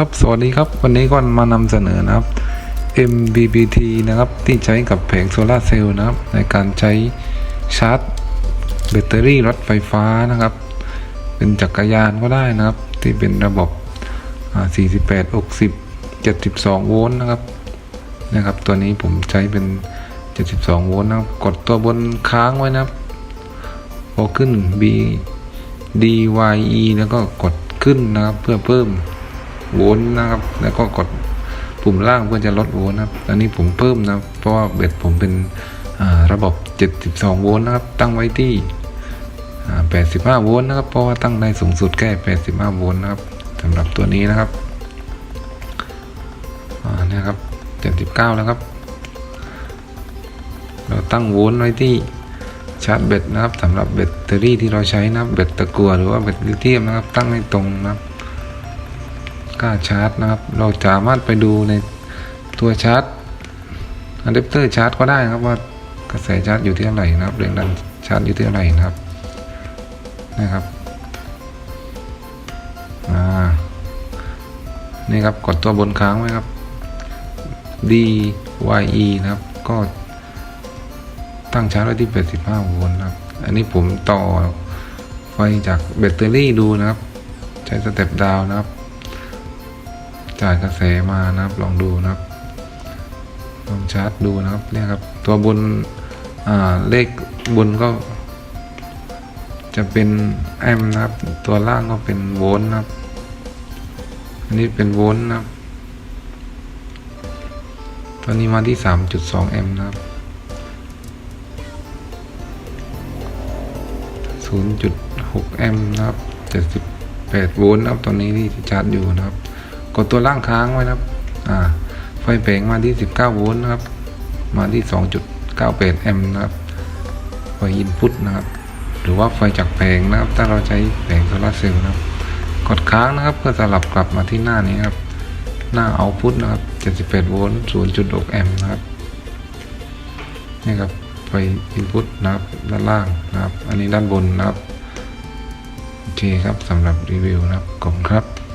ครับ สวัสดีครับ วันนี้ก็มานำเสนอนะครับ MBBT นะครับที่ใช้กับแผงโซลาเซลล์นะครับ ในการใช้ชาร์จแบตเตอรี่รถไฟฟ้านะครับ เป็นจักรยานก็ได้นะครับ ที่เป็นระบบ 48 60 72 โวลต์นะครับนะครับ ตัวนี้ผมใช้เป็น 72 โวลต์นะครับ กดตัวบนค้างไว้นะครับพอขึ้น B D Y E แล้วก็กดขึ้นนะครับเพื่อเพิ่ม โวลต์นะครับ แล้วก็กดปุ่มล่างเพื่อจะลดโวลต์นะครับอันนี้ผมเพิ่มนะเพราะว่าเบ็ดผมเป็นระบบ 72 โวลต์นะครับ ตั้งไว้ที่ 85 โวลต์นะครับ เพราะว่าตั้งได้สูงสุดแค่ 85 โวลต์นะครับสำหรับตัวนี้นะครับอ่าเนี่ครับ 79 แล้วครับ เราตั้งโวลต์ไว้ที่ชาร์จแบตนะครับสำหรับแบตเตอรี่ที่เราใช้นะครับแบตตะกัวหรือว่าแบตลิเธียมนะครับ ตั้งให้ตรงนะครับ กล้าชาร์จนะครับ เราสามารถไปดูในตัวชาร์จอะแดปเตอร์ชาร์จก็ได้นะครับว่ากระแสชาร์จอยู่ที่เท่าไหร่นะครับแรงดันชาร์จอยู่ที่เท่าไหร่นะครับนะครับอ่านี่ครับกดตัวบนค้างไว้ครับ D Y E นะครับ ก็ตั้งชาร์จไว้ที่ 85 โวลต์นะครับ อันนี้ผมต่อไฟจากแบตเตอรี่ดูนะครับ ใช้สเต็ปดาวนะครับ จ่ายกระแสมานะครับ ลองดูนะครับ ลองชาร์จดูนะครับเนี่ยครับ ตัวบนอ่าเลขบนก็ จะเป็นแอมป์นะครับ ตัวล่างก็เป็นโวลต์นะครับ อันนี้เป็นโวลต์นะครับตัวนี้มาที่ 3.2 แอมป์นะครับ0.6 แอมป์นะครับ 78 โวลต์นะครับ ตอนนี้ที่ชาร์จอยู่นะครับ กดตัวล่างค้างไว้นะครับอ่าไฟแผงมาที่ 19 โวลต์นะครับ มาที่ 2.98 แอมป์นะครับไฟอินพุตนะครับ หรือว่าไฟจากแผงนะครับ ถ้าเราใช้แผงโซลาร์เซลล์นะครับ กดค้างนะครับเพื่อสลับกลับมาที่หน้านี้ครับ หน้าเอาพุตนะครับ 78 โวลต์ 0.6 แอมป์นะครับ นี่ครับไฟอินพุตนะครับ ด้านล่างนะครับ อันนี้ด้านบนนะครับ โอเคครับสำหรับรีวิวนะครับขอบคุณครับ